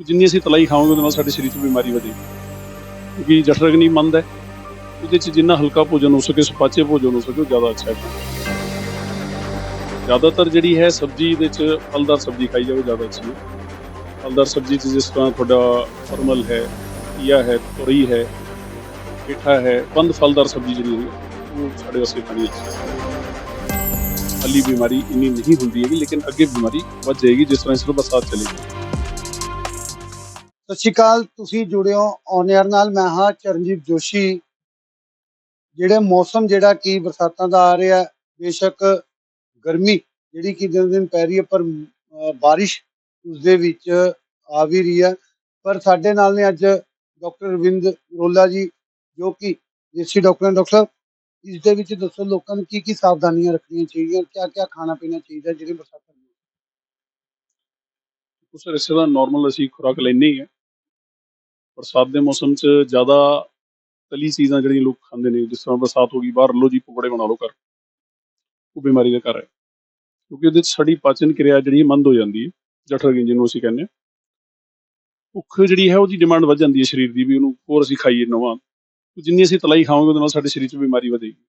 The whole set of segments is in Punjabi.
ਜਿੰਨੀ ਅਸੀਂ ਤਲਾਈ ਖਾਵਾਂਗੇ, ਉਹਦੇ ਨਾਲ ਸਾਡੇ ਸਰੀਰ 'ਚ ਬਿਮਾਰੀ ਵਧੇਗੀ। ਕਿਉਂਕਿ ਜਠਰਗਨੀ ਮੰਦ ਹੈ। ਉਹਦੇ 'ਚ ਜਿੰਨਾ ਹਲਕਾ ਭੋਜਨ ਹੋ ਸਕੇ, ਸੁਪਾਚੇ ਭੋਜਨ ਹੋ ਸਕੇ, ਉਹ ਜ਼ਿਆਦਾ ਅੱਛਾ ਹੈ। ਜ਼ਿਆਦਾਤਰ ਜਿਹੜੀ ਹੈ ਸਬਜ਼ੀ ਦੇ 'ਚ ਫਲਦਾਰ ਸਬਜ਼ੀ ਖਾਈ ਜਾਵੇ ਜ਼ਿਆਦਾ ਅੱਛੀ ਹੈ। ਫਲਦਾਰ ਸਬਜ਼ੀ 'ਚ ਜਿਸ ਤਰ੍ਹਾਂ ਤੁਹਾਡਾ ਪਰਮਲ ਹੈ, ਘੀਆ ਹੈ, ਤੋਰੀ ਹੈ, ਪੇਠਾ ਹੈ, ਬੰਦ ਫਲਦਾਰ ਸਬਜ਼ੀ ਜਿਹੜੀ ਹੈ ਉਹ ਸਾਡੇ ਵਾਸਤੇ ਖਾਣੀ ਅੱਛੀ ਹੈ। ਹੱਲੀ ਬਿਮਾਰੀ ਇੰਨੀ ਨਹੀਂ ਹੁੰਦੀ ਹੈਗੀ, ਲੇਕਿਨ ਅੱਗੇ ਬਿਮਾਰੀ ਵੱਧ ਜਾਏਗੀ, ਜਿਸ ਤਰ੍ਹਾਂ ਇਸ ਨੂੰ ਬਰਸਾਤ ਚਲੇਗੀ ਸਤਿ ਸ਼੍ਰੀ ਅਕਾਲ ਤੁਸੀਂ ਜੁੜੇ ਹੋ ਔਨ 에ਅਰ ਨਾਲ ਮੈਂ ਹਾਂ ਚਰਨਜੀਤ ਜੋਸ਼ੀ। ਜਿਹੜੇ ਮੌਸਮ ਜਿਹੜਾ ਕਿ ਬਰਸਾਤਾਂ ਦਾ ਆ ਰਿਹਾ ਬੇਸ਼ੱਕ ਗਰਮੀ ਜਿਹੜੀ ਕਿ ਦਿਨ ਦਿਨ ਪੈ ਰਹੀ ਹੈ ਪਰ ਅਹ, ਬਾਰਿਸ਼ ਉਸਦੇ ਵਿੱਚ ਆ ਵੀ ਰਹੀ ਹੈ। ਪਰ ਸਾਡੇ ਨਾਲ ਨੇ ਅੱਜ ਡਾਕਟਰ ਰਵਿੰਦ ਰੋਲਾ ਜੀ ਜੋ ਕਿ ਦੇਸੀ ਡਾਕਟਰ ਨੇ। ਡਾਕਟਰ ਸਾਹਿਬ ਇਸ ਦੇ ਵਿੱਚ ਦੱਸੋ ਲੋਕਾਂ ਨੂੰ ਕੀ ਕੀ ਸਾਵਧਾਨੀਆਂ ਰੱਖਣੀਆਂ ਚਾਹੀਦੀਆਂ ਕਿਆ ਕਿਆ ਖਾਣਾ ਪੀਣਾ ਚਾਹੀਦਾ ਜਿਹੜੇ ਬਰਸਾਤਾਂ ਉਸ ਰਿਸ਼ਤੇ ਦਾ ਨਾਰਮਲ ਅਸੀਂ ਖੁਰਾਕ ਲੈਂਦੇ ਹੀ ਹੈ। ਬਰਸਾਤ ਦੇ ਮੌਸਮ 'ਚ ਜ਼ਿਆਦਾ ਤਲੀ ਚੀਜ਼ਾਂ ਜਿਹੜੀਆਂ ਲੋਕ ਖਾਂਦੇ ਨੇ, ਜਿਸ ਤਰ੍ਹਾਂ ਬਰਸਾਤ ਹੋ ਗਈ, ਬਾਹਰ ਲੋ ਜੀ, ਪਕੌੜੇ ਬਣਾ ਲਓ ਘਰ। ਉਹ ਬਿਮਾਰੀ ਦਾ ਘਰ ਹੈ। ਕਿਉਂਕਿ ਉਹਦੇ 'ਚ ਸਾਡੀ ਪਾਚਨ ਕਿਰਿਆ ਜਿਹੜੀ ਮੰਦ ਹੋ ਜਾਂਦੀ ਹੈ। ਜਠਰਗਿੰਜ ਜਿਹਨੂੰ ਅਸੀਂ ਕਹਿੰਦੇ ਹਾਂ। ਭੁੱਖ ਜਿਹੜੀ ਹੈ, ਉਹਦੀ ਡਿਮਾਂਡ ਵੱਧ ਜਾਂਦੀ ਹੈ ਸਰੀਰ ਦੀ ਵੀ, ਉਹਨੂੰ ਹੋਰ ਅਸੀਂ ਖਾਈਏ ਨਵਾਂ। ਜਿੰਨੀ ਅਸੀਂ ਤਲਾਈ ਖਾਵਾਂਗੇ, ਉਹਦੇ ਨਾਲ ਸਾਡੇ ਸਰੀਰ 'ਚ ਬਿਮਾਰੀ ਵਧੇਗੀ।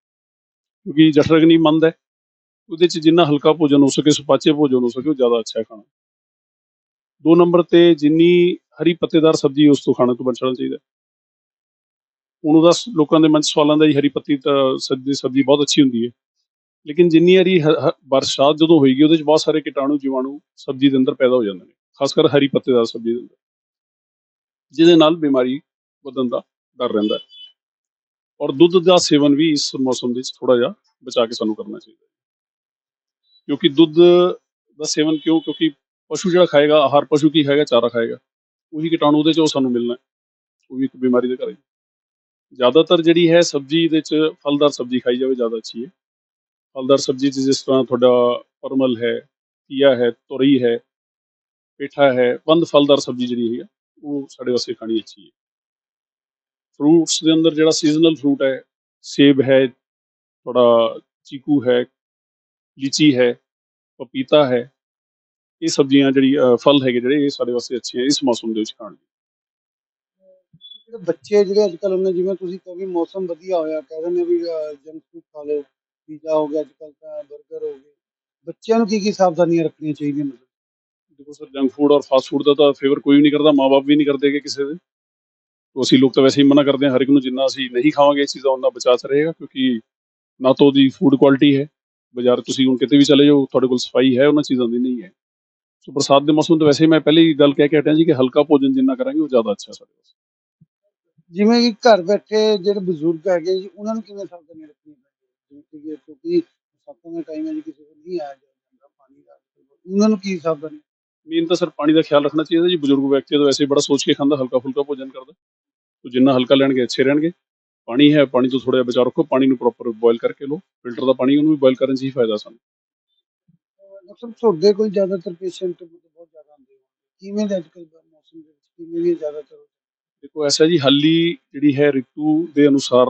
ਕਿਉਂਕਿ ਜਠਰਗਨੀ ਮੰਦ ਹੈ। ਉਹਦੇ 'ਚ ਜਿੰਨਾ ਹਲਕਾ ਭੋਜਨ ਹੋ ਸਕੇ, ਸੁਪਾਚੇ ਭੋਜਨ ਹੋ ਸਕੇ, ਉਹ ਜ਼ਿਆਦਾ ਅੱਛਾ ਹੈ ਖਾਣਾ। ਦੋ ਨੰਬਰ ਤੇ ਜਿੰਨੀ ਹਰੀ ਪੱਤੇਦਾਰ ਸਬਜ਼ੀ ਉਸ ਤੋਂ ਖਾਣੇ ਤੋਂ ਬਚਣਾ ਚਾਹੀਦਾ ਹੁਣ ਉਹਦਾ ਲੋਕਾਂ ਦੇ ਮਨ 'ਚ ਸਵਾਲਾਂ ਦਾ ਜੀ, ਹਰੀ ਪੱਤੀ ਸਬਜ਼ੀ ਸਬਜ਼ੀ ਬਹੁਤ ਅੱਛੀ ਹੁੰਦੀ ਹੈ। ਲੇਕਿਨ ਜਿੰਨੀ ਹਰੀ ਬਰਸਾਤ ਜਦੋਂ ਹੋਏਗੀ, ਉਹਦੇ ਵਿੱਚ ਬਹੁਤ ਸਾਰੇ ਕੀਟਾਣੂ ਜੀਵਾਣੂ ਸਬਜ਼ੀ ਦੇ ਅੰਦਰ ਪੈਦਾ ਹੋ ਜਾਂਦੇ ਨੇ, ਖਾਸ ਕਰ ਹਰੀ ਪੱਤੇਦਾਰ ਸਬਜ਼ੀ ਦੇ ਅੰਦਰ। ਜਿਹਦੇ ਨਾਲ ਬਿਮਾਰੀ ਵਧਣ ਦਾ ਡਰ ਰਹਿੰਦਾ ਹੈ। ਔਰ ਦੁੱਧ ਦਾ ਸੇਵਨ ਵੀ ਇਸ ਮੌਸਮ ਵਿੱਚ ਥੋੜਾ ਜਿਹਾ ਬਚਾ ਕੇ ਸਾਨੂੰ ਕਰਨਾ ਚਾਹੀਦਾ ਕਿਉਂਕਿ ਦੁੱਧ ਦਾ ਸੇਵਨ ਕਿਉਂ? ਕਿਉਂਕਿ ਪਸ਼ੂ ਜਿਹੜਾ ਖਾਏਗਾ, ਆਹਾਰ ਪਸ਼ੂ ਕੀ ਖਾਏਗਾ, ਚਾਰਾ ਖਾਏਗਾ। ਉਹੀ ਕੀਟਾਣੂ ਉਹਦੇ ਚੋਂ ਸਾਨੂੰ ਮਿਲਣਾ ਉਹ ਵੀ ਇੱਕ ਬਿਮਾਰੀ ਦੇ ਘਰ ਜ਼ਿਆਦਾਤਰ ਜਿਹੜੀ ਹੈ ਸਬਜ਼ੀ ਦੇ ਚ ਫਲਦਾਰ ਸਬਜ਼ੀ ਖਾਈ ਜਾਵੇ ਜ਼ਿਆਦਾ ਅੱਛੀ ਹੈ। ਫਲਦਾਰ ਸਬਜ਼ੀ ਚ ਜਿਸ ਤਰ੍ਹਾਂ ਤੁਹਾਡਾ ਪਰਮਲ ਹੈ, ਘੀਆ ਹੈ, ਤੋਰੀ ਹੈ, ਪੇਠਾ ਹੈ, ਬੰਦ ਫਲਦਾਰ ਸਬਜ਼ੀ ਜਿਹੜੀ ਹੈ ਉਹ ਸਾਡੇ ਵਾਸਤੇ ਖਾਣੀ ਅੱਛੀ ਹੈ। ਫਰੂਟਸ ਦੇ ਅੰਦਰ ਜਿਹੜਾ ਸੀਜ਼ਨਲ ਫਰੂਟ ਹੈ, ਸੇਬ ਹੈ, ਤੁਹਾਡਾ ਚੀਕੂ ਹੈ, ਲੀਚੀ ਹੈ, ਪਪੀਤਾ ਹੈ ਇਹ ਸਬਜ਼ੀਆਂ ਜਿਹੜੀ ਫਲ ਹੈਗੇ ਜਿਹੜੇ ਇਹ ਸਾਡੇ ਵਾਸਤੇ ਅੱਛੇ ਆ ਇਸ ਮੌਸਮ ਦੇ ਵਿੱਚ ਖਾਣ ਲਈ। ਜਿਹੜੇ ਬੱਚੇ ਜਿਹੜੇ ਅੱਜ ਕੱਲ੍ਹ ਹੁੰਦੇ ਜਿਵੇਂ ਤੁਸੀਂ ਕਹੋ ਵੀ ਮੌਸਮ ਵਧੀਆ ਹੋਇਆ ਕਹਿ ਦਿੰਦੇ ਆ ਵੀ ਜੰਕ ਫੂਡ ਖਾ ਲਓ ਪੀਜ਼ਾ ਹੋ ਗਿਆ ਅੱਜ ਕੱਲ੍ਹ ਤਾਂ 버ਗਰ ਹੋ ਗਏ। ਬੱਚਿਆਂ ਨੂੰ ਕੀ ਕੀ ਸਾਵਧਾਨੀਆਂ ਰੱਖਣੀਆਂ ਚਾਹੀਦੀਆਂ ਮਤਲਬ ਦੇਖੋ ਸਰ ਜੰਕ ਫੂਡ ਔਰ ਫਾਸਟ ਫੂਡ ਦਾ ਤਾਂ ਫੇਵਰ ਕੋਈ ਵੀ ਨਹੀਂ ਕਰਦਾ ਮਾਪੇ ਵੀ ਨਹੀਂ ਕਰਦੇ ਕਿ ਕਿਸੇ ਦੇ। ਤੋਂ ਅਸੀਂ ਲੋਕ ਤਾਂ ਵੈਸੇ ਹੀ ਮਨਾ ਕਰਦੇ ਹਾਂ ਹਰ ਇੱਕ ਨੂੰ ਜਿੰਨਾ ਅਸੀਂ ਨਹੀਂ ਖਾਵਾਂਗੇ ਇਹ ਚੀਜ਼ਾਂ ਉਹਨਾਂ ਬਚਾ ਚ ਰਹੇਗਾ ਕਿਉਂਕਿ ਨਾ ਤਾਂ ਉਹਦੀ ਫੂਡ ਕੁਆਲਿਟੀ ਹੈ। ਬਾਜ਼ਾਰ ਤੁਸੀਂ ਹੁਣ ਕਿਤੇ ਵੀ ਚਲੇ ਜਾਓ ਤੁਹਾਡੇ ਕੋਲ ਸਫ਼ਾਈ ਹੈ ਉਹਨਾਂ ਚੀਜ਼ਾਂ ਦੀ ਨਹੀਂ ਹੈ। ਸੋ ਬਰਸਾਤ ਦੇ ਮੌਸਮ ਤੋਂ ਵੈਸੇ ਹੀ ਮੈਂ ਪਹਿਲੇ ਹੀ ਗੱਲ ਕਹਿ ਕੇ ਹਟਿਆ ਜੀ ਕਿ ਹਲਕਾ ਭੋਜਨ ਜਿੰਨਾ ਕਰਾਂਗੇ ਉਹ ਜ਼ਿਆਦਾ ਅੱਛਾ ਸਾਡੇ ਵਾਸਤੇ। ਜਿਵੇਂ ਕਿ ਘਰ ਬੈਠੇ ਜਿਹੜੇ ਬਜ਼ੁਰਗ ਹੈਗੇ ਜੀ ਉਹਨਾਂ ਨੂੰ ਕਿਵੇਂ ਸਾਵਧਾਨੀਆਂ ਰੱਖਣੀਆਂ ਚਾਹੀਦੀਆਂ ਜਿਵੇਂ ਕਿ ਕਿਉਂਕਿ ਸੱਤਾਂ ਦਾ ਟਾਈਮ ਹੈ ਜੀ ਕਿਸੇ ਕੋਲ ਨਹੀਂ ਆਇਆ ਜਾਂਦਾ ਪਾਣੀ ਦਾ ਉਹਨਾਂ ਨੂੰ ਕੀ ਸਾਵਧਾਨੀ ਮੇਨ ਤਾਂ ਸਰ ਪਾਣੀ ਦਾ ਖਿਆਲ ਰੱਖਣਾ ਚਾਹੀਦਾ ਜੀ ਬਜ਼ੁਰਗ ਵਿਅਕਤੀ ਤਾਂ ਵੈਸੇ ਹੀ ਬੜਾ ਸੋਚ ਕੇ ਖਾਂਦਾ ਹਲਕਾ ਫੁਲਕਾ ਭੋਜਨ ਕਰਦਾ। ਤੋ ਜਿੰਨਾ ਹਲਕਾ ਲੈਣਗੇ ਅੱਛੇ ਰਹਿਣਗੇ। ਪਾਣੀ ਹੈ ਪਾਣੀ ਤੋਂ ਥੋੜਾ ਜਿਹਾ ਬਚਾਅ ਰੱਖੋ ਪਾਣੀ ਨੂੰ ਪ੍ਰੋਪਰ ਬੋਇਲ ਕਰਕੇ ਲਓ। ਫਿਲਟਰ ਦਾ ਪਾਣੀ ਉਹਨੂੰ ਵੀ ਬੋਇਲ ਕਰਨ 'ਚ ਹੀ ਫਾਇਦਾ ਸਾਨੂੰ। ਡਾਕਟਰ ਤੁਹਾਡੇ ਕੋਲ ਜ਼ਿਆਦਾਤਰ ਪੇਸ਼ੈਂਟ ਬਹੁਤ ਜ਼ਿਆਦਾ ਆਉਂਦੇ ਹੋ ਕਿਵੇਂ ਦੇ ਅੱਜ ਕੱਲ੍ਹ ਮੌਸਮ ਦੇ ਵਿੱਚ? ਕਿਵੇਂ ਦੀ ਜ਼ਿਆਦਾਤਰ? ਦੇਖੋ ਐਸਾ ਜੀ ਹੱਲੀ ਜਿਹੜੀ ਹੈ ਰਿਤੂ ਦੇ ਅਨੁਸਾਰ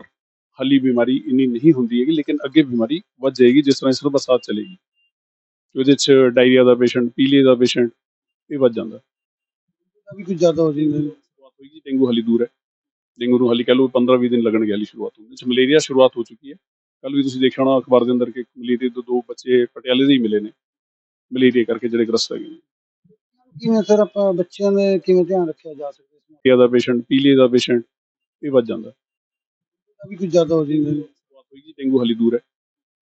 ਹੱਲੀ ਬਿਮਾਰੀ ਇੰਨੀ ਨਹੀਂ ਹੁੰਦੀ ਹੈਗੀ ਲੇਕਿਨ ਅੱਗੇ ਬਿਮਾਰੀ ਵੱਧ ਜਾਏਗੀ ਜਿਸ ਤਰ੍ਹਾਂ ਇਸ ਤਰ੍ਹਾਂ ਬਰਸਾਤ ਚਲੇਗੀ। ਉਹਦੇ 'ਚ ਡਾਇਰੀਆ ਦਾ ਪੇਸ਼ੈਂਟ ਪੀਲੀਏ ਦਾ ਪੇਸ਼ੈਂਟ ਇਹ ਵੱਧ ਜਾਂਦਾ। ਵੀ ਕੁਝ ਜ਼ਿਆਦਾ ਹੋ ਜਾਂਦਾ। ਸ਼ੁਰੂਆਤ ਹੋਏਗੀ ਡੇਂਗੂ ਹਲੀ ਦੂਰ ਹੈ। ਡੇਂਗੂ ਨੂੰ ਹਲੀ ਕਹਿ ਲਓ 15-20 ਦਿਨ ਲੱਗਣਗੇ ਹਲੀ ਸ਼ੁਰੂਆਤ ਹੋਣ ਵਿੱਚ। ਮਲੇਰੀਆ ਸ਼ੁਰੂਆਤ ਹੋ ਚੁੱਕੀ ਹੈ। ਕੱਲ ਵੀ ਤੁਸੀਂ ਦੇਖਿਆ ਹੋਣਾ ਅਖਬਾਰ ਦੇ ਅੰਦਰ ਕਿ ਮਲੇਰੀਆ ਦੇ ਦੋ ਬੱਚੇ ਪਟਿਆਲੇ ਦੇ ਹੀ ਮਿਲੇ ਨੇ। ਮਲੇਰੀਆ ਕਰਕੇ ਜਿਹੜੇ ਗ੍ਰਸਤ ਹੈਗੇ ਨੇ। ਕਿਵੇਂ ਸਰ ਆਪਾਂ ਬੱਚਿਆਂ ਦੇ ਕਿਵੇਂ ਧਿਆਨ ਰੱਖਿਆ ਜਾ ਸਕਦਾ ਇਸ ਮਲੇਰੀਆ ਦਾ ਪੇਸ਼ੈਂਟ ਪੀਲੀਏ ਦਾ ਪੇਸ਼ੈਂਟ ਇਹ ਵੱਧ ਜਾਂਦਾ। ਦਾ ਵੀ ਕੁਝ ਜ਼ਿਆਦਾ ਹੋ ਜਾਂਦਾ। ਸ਼ੁਰੂਆਤ ਹੋਏਗੀ ਡੇਂਗੂ ਹਲੀ ਦੂਰ ਹੈ।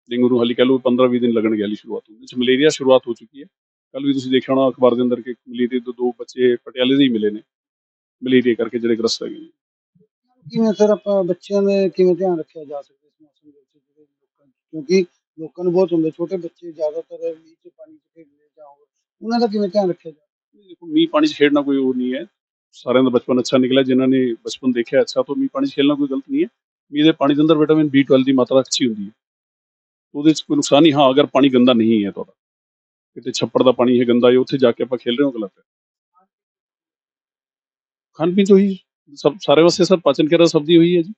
ਡੇਂਗੂ ਨੂੰ ਹਲੀ ਕਹਿ ਲਓ 15-20 ਦਿਨ ਲੱਗਣਗੇ ਹਲੀ ਸ਼ੁਰੂਆਤ ਹੋਣ ਵਿੱਚ। ਮਲੇਰੀਆ ਸ਼ੁਰੂਆਤ ਹੋ ਚੁੱਕੀ ਹੈ। ਕੱਲ ਵੀ ਤੁਸੀਂ ਦੇਖਿਆ ਹੋਣਾ ਅਖਬਾਰ ਦੇ ਅੰਦਰ ਕਿ ਮਲੇਰੀਆ ਦੇ ਦੋ ਬੱਚੇ ਪਟਿਆਲੇ ਦੇ ਹੀ ਮਿਲੇ ਨੇ। ਮਲੇਰੀਆ ਕਰਕੇ ਜਿਹੜੇ ਗ੍ਰਸਤ ਹੈਗੇ ਨੇ। ਕਿਵੇਂ ਸਰ ਆਪਾਂ ਬੱਚਿਆਂ ਦੇ ਕਿਵੇਂ ਧਿਆਨ ਰੱਖਿਆ ਜਾ ਸਕਦਾ ਇਸ ਮੌਸਮ ਦੇ ਵਿੱਚ? ਜਿਹੜੇ ਲੋਕਾਂ ਕਿਉਂਕਿ ਲੋਕਾਂ ਨੂੰ ਬਹੁਤ ਹੁੰਦੇ ਛੋਟੇ ਬੱਚੇ ਜ਼ਿਆਦਾਤਰ ਮੀਂਹ ਚ ਪਾਣੀ ਚ ਖੇਡਦੇ ਜਾਂ ਹੋਰ ਉਹਨਾਂ ਦਾ ਕਿਵੇਂ ਧਿਆਨ ਰੱਖਿਆ ਜਾ ਦੇਖੋ, ਮੀਂਹ ਪਾਣੀ 'ਚ ਖੇਡਣਾ ਕੋਈ ਉਹ ਨਹੀਂ ਹੈ। ਸਾਰਿਆਂ ਦਾ ਬਚਪਨ ਅੱਛਾ ਨਿਕਲਿਆ, ਜਿਨ੍ਹਾਂ ਨੇ ਬਚਪਨ ਦੇਖਿਆ ਅੱਛਾ, ਤਾਂ ਮੀਂਹ ਪਾਣੀ 'ਚ ਖੇਡਣਾ ਕੋਈ ਗਲਤ ਨਹੀਂ ਹੈ। ਮੀਂਹ ਦੇ ਪਾਣੀ ਦੇ ਅੰਦਰ ਵਿਟਾਮਿਨ B12 ਦੀ ਮਾਤਰਾ ਅੱਛੀ ਹੁੰਦੀ ਹੈ। ਉਹਦੇ 'ਚ ਕੋਈ ਨੁਕਸਾਨ ਨਹੀਂ, ਹਾਂ, ਅਗਰ ਪਾਣੀ ਗੰਦਾ ਨਹੀਂ ਹੈ ਤੁਹਾਡਾ, ਕਿਤੇ ਛੱਪੜ ਦਾ ਪਾਣੀ ਹੈ, ਗੰਦਾ ਹੈ, ਉੱਥੇ ਜਾ ਕੇ ਆਪਾਂ ਖੇਡ ਰਹੇ ਹਾਂ ਗਲਤ ਹੈ। ਖਾਣ ਪੀਣ ਤੋਂ ਹੀ ਸਭ, ਸਾਰੇ ਵਾਸਤੇ ਸਰ ਪਾਚਨ ਕਿਰਿਆ ਸਭ ਦੀ ਹੋਈ ਹੈ ਜੀ।